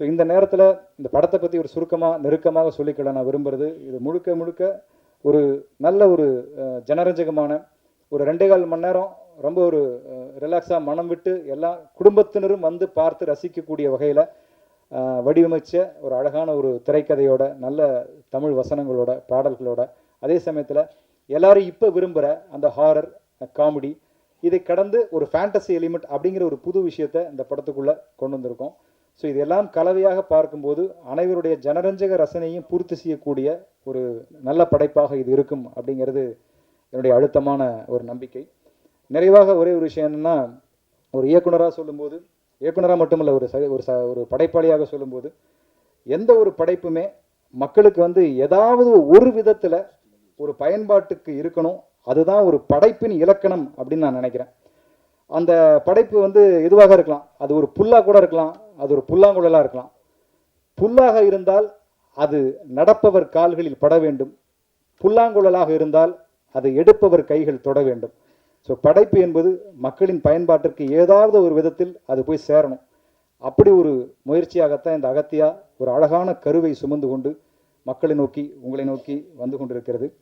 So இந்த நேரத்தில் இந்த படத்தை பற்றி ஒரு சுருக்கமாக நெருக்கமாக சொல்லிக்கலாம் நான் விரும்புறது. இது முழுக்க முழுக்க ஒரு நல்ல ஒரு ஜனரஞ்சகமான ஒரு ரெண்டே கால் மணி நேரம் ரொம்ப ஒரு ரிலாக்ஸாக மனம் விட்டு எல்லா குடும்பத்தினரும் வந்து பார்த்து ரசிக்கக்கூடிய வகையில் வடிவமைச்ச ஒரு அழகான ஒரு திரைக்கதையோட நல்ல தமிழ் வசனங்களோட பாடல்களோட அதே சமயத்தில் எல்லாரும் இப்போ விரும்புகிற அந்த ஹாரர் காமெடி இதை கடந்து ஒரு ஃபேண்டசி எலிமெண்ட் அப்படிங்கிற ஒரு புது விஷயத்தை இந்த படத்துக்குள்ளே கொண்டு வந்திருக்கோம். ஸோ இதெல்லாம் கலவையாக பார்க்கும்போது அனைவருடைய ஜனரஞ்சக ரசனையும் பூர்த்தி செய்யக்கூடிய ஒரு நல்ல படைப்பாக இது இருக்கும் அப்படிங்கிறது என்னுடைய அழுத்தமான ஒரு நம்பிக்கை. நிறைவாக ஒரே ஒரு விஷயம் என்னென்னா ஒரு இயக்குனராக சொல்லும்போது இயக்குனராக மட்டுமல்ல ஒரு ச ஒரு ச ஒரு படைப்பாளியாக சொல்லும்போது எந்த ஒரு படைப்புமே மக்களுக்கு வந்து ஏதாவது ஒரு விதத்தில் ஒரு பயன்பாட்டுக்கு இருக்கணும். அதுதான் ஒரு படைப்பின் இலக்கணம் அப்படின்னு நான் நினைக்கிறேன். அந்த படைப்பு வந்து எதுவாக இருக்கலாம். அது ஒரு புல்லாக கூட இருக்கலாம். அது ஒரு புல்லாங்குழலாக இருக்கலாம். புல்லாக இருந்தால் அது நடப்பவர் கால்களில் பட வேண்டும். புல்லாங்குழலாக இருந்தால் அதை எடுப்பவர் கைகள் தொட வேண்டும். ஸோ படைப்பு என்பது மக்களின் பயன்பாட்டிற்கு ஏதாவது ஒரு விதத்தில் அது போய் சேரணும். அப்படி ஒரு முயற்சியாகத்தான் இந்த அகத்தியா ஒரு அழகான கருவை சுமந்து கொண்டு மக்களை நோக்கி உங்களை நோக்கி வந்து கொண்டிருக்கிறது.